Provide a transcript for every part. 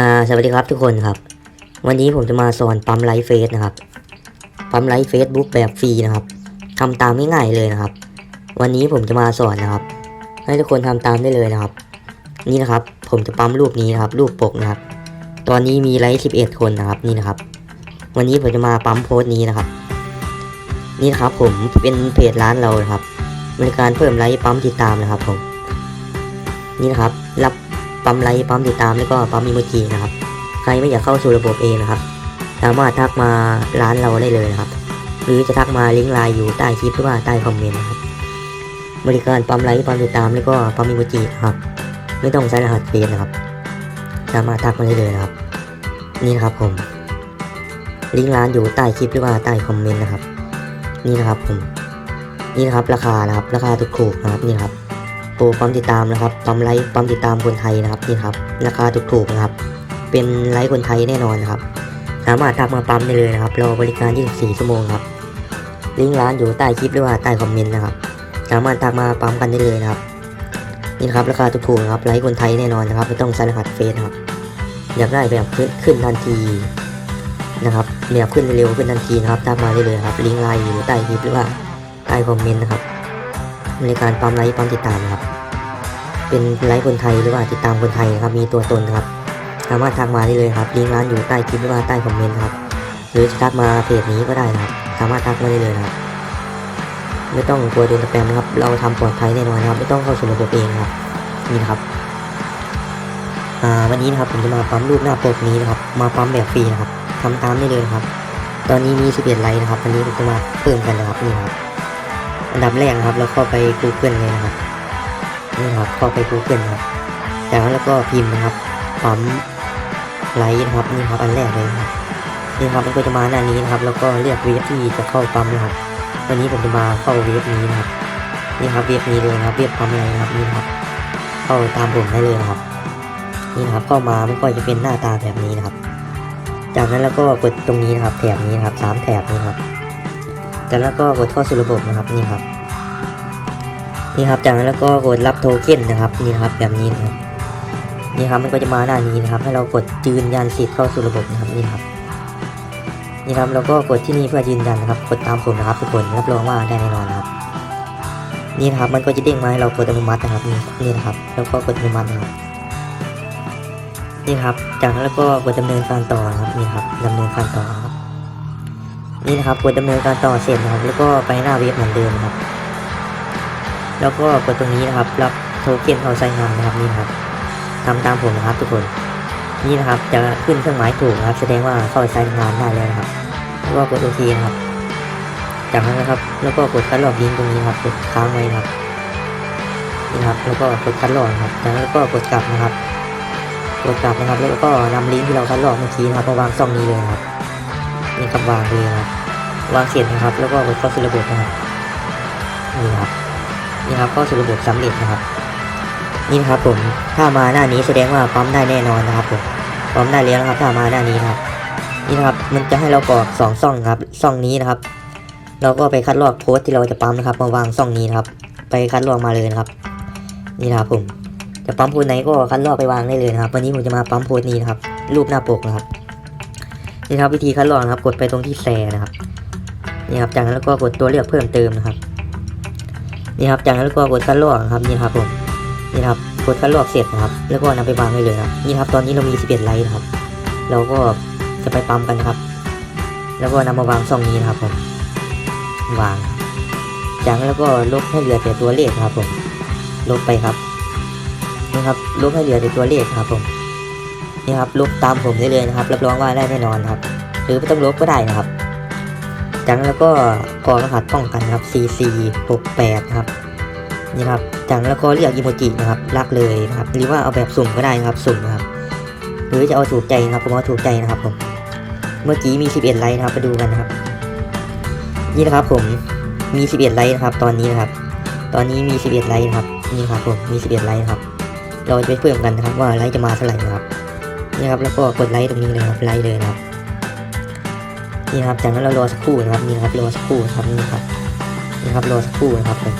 อ่าสวัสดีครับทุกคนครับ วันนี้ผมจะมาสอนปั๊มไลฟ์เฟสนะครับ ปั๊มไลฟ์เฟซบุ๊กแบบฟรีนะครับทำตามง่ายๆเลยนะครับ วันนี้ผมจะมาสอนนะครับ ให้ทุกคนทำตามได้เลยนะครับ นี่นะครับ ผมจะปั๊มรูปนี้นะครับ รูปปกนะครับ ตอนนี้มีไลฟ์11คนนะครับนี่นะครับ วันนี้ผมจะมาปั๊มโพสต์นี้นะครับ นี่นะครับผมเป็นเพจร้านเรานะครับบริการเพิ่มไลฟ์ปั๊มติดตามนะครับผม นี่นะครับรับ ปั๊มไลค์ปั๊มติดตามแล้วก็ปั๊มอีโมจินะครับ ใครไม่อยากเข้าสู่ระบบเองนะครับ สามารถทักมาร้านเราได้เลยนะครับ หรือจะทักมาลิงก์ไลน์อยู่ใต้คลิปหรือว่าใต้คอมเมนต์นะครับบริการปั๊มไลค์ปั๊มติดตามแล้วก็ปั๊มอีโมจินะครับ ไม่ต้องใช้รหัสเฟซนะครับ สามารถทักมาได้เลยนะครับ นี่นะครับผม ลิงก์ร้านอยู่ใต้คลิปหรือว่าใต้คอมเมนต์นะครับ นี่นะครับผม นี่นะครับราคานะครับ ราคาถูกๆนะครับนี่ครับ โปรปั๊มติดตามนะครับปั๊มไลค์ปั๊มติดตามคนไทยนะครับนี่ครับราคาถูกๆนะครับ เป็นไลค์คนไทยแน่นอนนะครับ สามารถทักมาปั๊มได้เลยนะครับราบริการ 24 ชั่วโมงครับลิงก์ร้านอยู่ใต้คลิปหรือว่าใต้คอมเมนต์นะครับ สามารถทักมาปั๊มกันได้เลยนะครับนี่ครับราคาถูกๆนะครับไลค์คนไทยแน่นอนนะครับไม่ต้องใช้รหัสเฟซครับอยากได้แบบขึ้นขึ้นทันทีนะครับแบบขึ้นเร็วขึ้นทันทีนะครับทักมาได้เลยครับลิงก์ไลน์อยู่ใต้คลิปหรือว่าใต้คอมเมนต์นะครับบริการปั๊มไลค์ปั๊มติดตามนะครับ เป็นไลค์คนไทยหรือว่าติดตามคนไทยครับมีตัวตนครับ สามารถทักมาได้เลยครับลิงก์ร้านอยู่ใต้คลิปหรือว่าใต้คอมเมนต์ครับ หรือจะทักมาเพจนี้ก็ได้ครับ สามารถทักมาได้เลยครับ ไม่ต้องกลัวโดนสแปมนะครับ เราทำปลอดภัยแน่นอนครับ ไม่ต้องเข้าสู่ระบบเองครับ นี่นะครับวันนี้นะครับผมจะมาปั๊มรูปหน้าปกนี้นะครับ มาปั๊มแบบฟรีนะครับทำตามได้เลยครับ ตอนนี้มี11ไลค์นะครับวันนี้ผมจะมาเพิ่มกันนะครับนี่ครับ อันดับแรกนะครับ เราเข้าไป Google เลยนะครับ นี่ครับเข้าไป Google ครับ จากนั้นแล้วก็พิมพ์นะครับปั๊มไลท์นะครับนี่ครับอันแรกเลยนะครับนี่ครับมันก็จะมาหน้านี้นะครับ แล้วก็เลือกเวฟที่จะเข้าปั๊มนะครับ วันนี้ผมจะมาเข้าเวฟนี้นะครับนี่ครับเวฟนี้เลยนะครับเวฟปั๊มอะไรนะครับนี่ครับ เข้าตามผมได้เลยนะครับ นี่นะครับเข้ามามันก็จะเป็นหน้าตาแบบนี้นะครับ จากนั้นแล้วก็กดตรงนี้นะครับแถบนี้นะครับสามแถบนี้ครับจากนั้นก็กดเข้าสู่ระบบนะครับนี่ครับ นี่ครับ จากนั้นแล้วก็กดรับโทเค็นนะครับนี่ครับแบบนี้นะครับนี่ครับมันก็จะมาหน้านี้นะครับ ให้เรากดยืนยันสิทธิ์เข้าสู่ระบบนะครับนี่ครับนี่ครับเราก็กดที่นี่เพื่อยืนยันนะครับกดตามผมนะครับทุกคนรับรองว่าได้แน่นอนนะครับนี่นะครับมันก็จะเด้งมาให้เรากดอนุมัตินะครับนี่นี่นะครับ แล้วก็กดอนุมัตินะครับนี่ครับ จากนั้นแล้วก็กดดำเนินการต่อนะครับนี่ครับดำเนินการต่อครับนี่นะครับกดดำเนินการต่อเสร็จนะครับ แล้วก็ไปหน้าเว็บเหมือนเดิมนะครับ แล้วก็กดตรงนี้นะครับรับโทเค็นเข้าใช้งานนะครับนี่ครับทำตามผมนะครับทุกคนนี่นะครับจะขึ้นเครื่องหมายถูกนะครับ แสดงว่าเข้าใช้งานได้แล้วนะครับแล้วก็กดโอเคครับจากนั้นนะครับ แล้วก็กดคัดลอกลิงตรงนี้ครับกดค้างไว้ครับนี่ครับ แล้วก็กดคัดลอกครับจากนั้นก็กดกลับนะครับกดกลับนะครับ แล้วก็นำลิงก์ที่เราคัดลอกเมื่อกี้นะครับมาวางช่องนี้เลยครับนี่ครับวางเลยครับวางเสร็จนะครับ แล้วก็กดเข้าสู่ระบบนะครับนี่ครับ นี่ครับเข้าสู่ระบบสำเร็จนะครับ นี่นะครับผมถ้ามาหน้านี้แสดงว่าปั๊มได้แน่นอนนะครับผมปั๊มได้แล้วนะครับ ถ้ามาหน้านี้ครับ นี่นะครับมันจะให้เรากรอกสองช่องครับช่องนี้นะครับ เราก็ไปคัดลอกโพสที่เราจะปั๊มนะครับ มาวางช่องนี้นะครับ ไปคัดลอกมาเลยนะครับ นี่นะครับผมจะปั๊มโพสไหนก็คัดลอกไปวางได้เลยนะครับ วันนี้ผมจะมาปั๊มโพสนี้นะครับ รูปหน้าปกนะครับนี่ครับวิธีคัดลอกนะครับ กดไปตรงที่แชร์นะครับนี่ครับจากนั้นแล้วก็กดตัวเลือกเพิ่มเติมนะครับ นี่ครับจากนั้นก็กดคัดลอกครับนี่ครับผมนี่ครับกดคัดลอกเสร็จนะครับ แล้วก็นำไปวางได้เลยครับนี่ครับตอนนี้เรามี 11 ไลค์นะครับเราก็จะไปปั๊มกันนะครับ แล้วก็นำมาวางช่องนี้นะครับผมวาง จากนั้นแล้วก็ลบให้เหลือแต่ตัวเลขครับผม ลบไปครับนี่ครับลบให้เหลือแต่ตัวเลขครับผมนี่ครับลบตามผมได้เลยนะครับรับรองว่าได้แน่นอนครับ หรือไม่ต้องลบก็ได้นะครับ จากนั้นแล้วก็กรอกรหัสป้องกันครับ CC 68 ครับนี่ครับจากนั้นแล้วก็เรียกอีโมจินะครับรักเลยนะครับหรือว่าเอาแบบสุ่มก็ได้นะครับสุ่มนะครับหรือจะเอาถูกใจนะครับผมเอาถูกใจนะครับผมเมื่อกี้มี 11 ไลค์นะครับไปดูกันนะครับนี่นะครับผมมี 11 ไลค์นะครับ ตอนนี้นะครับ ตอนนี้มี 11 ไลค์นะครับนี่ครับผมมี 11 ไลค์ครับ เราจะไปเพิ่มกันนะครับว่าไลค์จะมาเท่าไหร่นะครับนี่ครับแล้วก็กดไลค์ตรงนี้เลยครับไลค์เลยนะครับ นี่ครับจากนั้นเรารอสักครู่นะครับนี่ครับรอสักครู่ครับนี่ครับนี่ครับรอสักครู่นะครับผม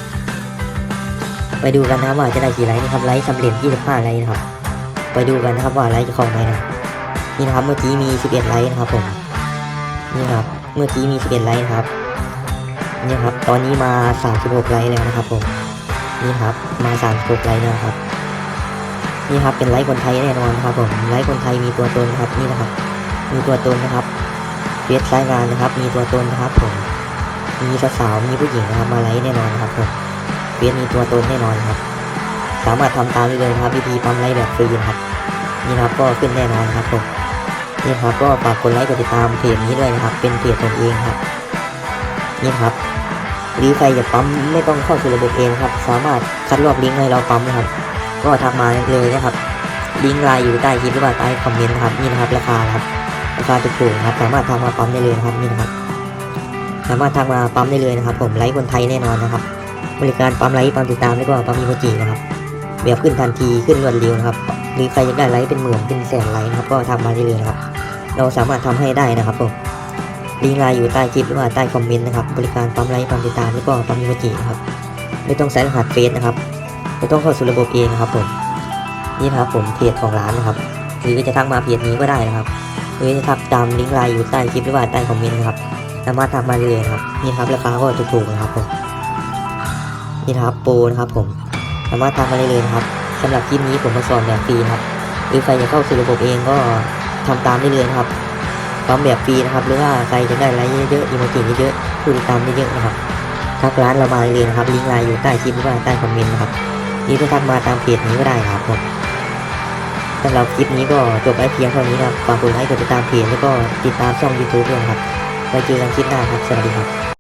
ไปดูกันนะครับว่าจะได้กี่ไลค์นะครับไลค์สำเร็จ25ไลค์นะครับ ไปดูกันนะครับว่าไลค์จะเข้าไหมนะนี่นะครับเมื่อกี้มี 11ไลค์นะครับผมนี่ครับเมื่อกี้มี 11ไลค์ครับนี่ครับตอนนี้มา 36ไลค์แล้วนะครับผมนี่ครับมา36ไลค์แล้วครับนี่ครับเป็นไลค์คนไทยแน่นอนนะครับผมไลค์คนไทยมีตัวตนนะครับนี่นะครับมีตัวตนนะครับ เฟซไซต์งานนะครับ มีตัวตนนะครับผม มีสาวมีผู้หญิงนะครับมาไลค์แน่นอนครับผมเฟซมีตัวตนแน่นอนครับ สามารถทำตามได้เลยครับวิธีปั๊มไลค์แบบฟรีครับนี่นะครับก็ขึ้นแน่นอนครับผมนี่ครับก็ฝากกดไลค์กดติดตามเพจนี้ด้วยนะครับ เป็นเพจตนเองครับนี่ครับหรือใครจะปั๊มไม่ต้องเข้าสู่ระบบเองครับ สามารถคัดลอกลิงก์ให้เราปั๊มนะครับ ก็ทักมาเลยนะครับลิงก์ไลน์อยู่ใต้คลิปหรือว่าใต้คอมเมนต์ครับนี่นะครับราคาครับ ราคาถูกๆครับ สามารถทำมาปั๊มได้เลยนะครับนี่นะครับ สามารถทักมาปั๊มได้เลยนะครับ ผมไลค์คนไทยแน่นอนนะครับ บริการปั๊มไลค์ปั๊มติดตามแล้วก็ปั๊มอีโมจินะครับแบบขึ้นทันทีขึ้นรวดเร็วนะครับหรือใครอยากได้ไลค์เป็นหมื่นเป็นแสนไลค์นะครับ ก็ทำมาได้เลยนะครับ เราสามารถทำให้ได้นะครับผมลิงก์ไลน์อยู่ใต้คลิปหรือว่าใต้คอมเมนต์นะครับ บริการปั๊มไลค์ปั๊มติดตามแล้วก็ปั๊มอีโมจินะครับ ไม่ต้องใส่รหัสเฟซนะครับ ไม่ต้องเข้าสู่ระบบเองนะครับผม นี่นะครับผมเพจของร้านนะครับ หรือจะทักมาเพจนี้ก็ได้นะครับ หรือจะทักตามลิงก์ไลน์อยู่ใต้คลิปหรือว่าใต้คอมเมนต์นะครับสามารถทักมาได้เลยครับนี่ครับราคาก็ถูกๆนะครับผมนี่ครับโปรนะครับผมสามารถทักมาได้เลยนะครับสำหรับคลิปนี้ผมมาสอนแบบฟรีครับหรือใครจะเข้าสู่ระบบเองก็ทำตามได้เลยนะครับพร้อมแบบฟรีนะครับหรือว่าใครจะได้ไลค์เยอะๆอีโมจิเยอะๆผู้ติดตามเยอะๆนะครับทักร้านเรามาได้เลยนะครับลิงก์ไลน์อยู่ใต้คลิปหรือว่าใต้คอมเมนต์นะครับนี่จะทักมาตามเพจนี้ก็ได้ครับผม สำหรับคลิปนี้ก็จบไว้เพียงเท่านี้นะครับ ฝากกดไลค์ กดติดตามเพจแล้วก็ติดตามช่อง YouTube ด้วยครับ ไว้เจอกันคลิปหน้าครับ สวัสดีครับ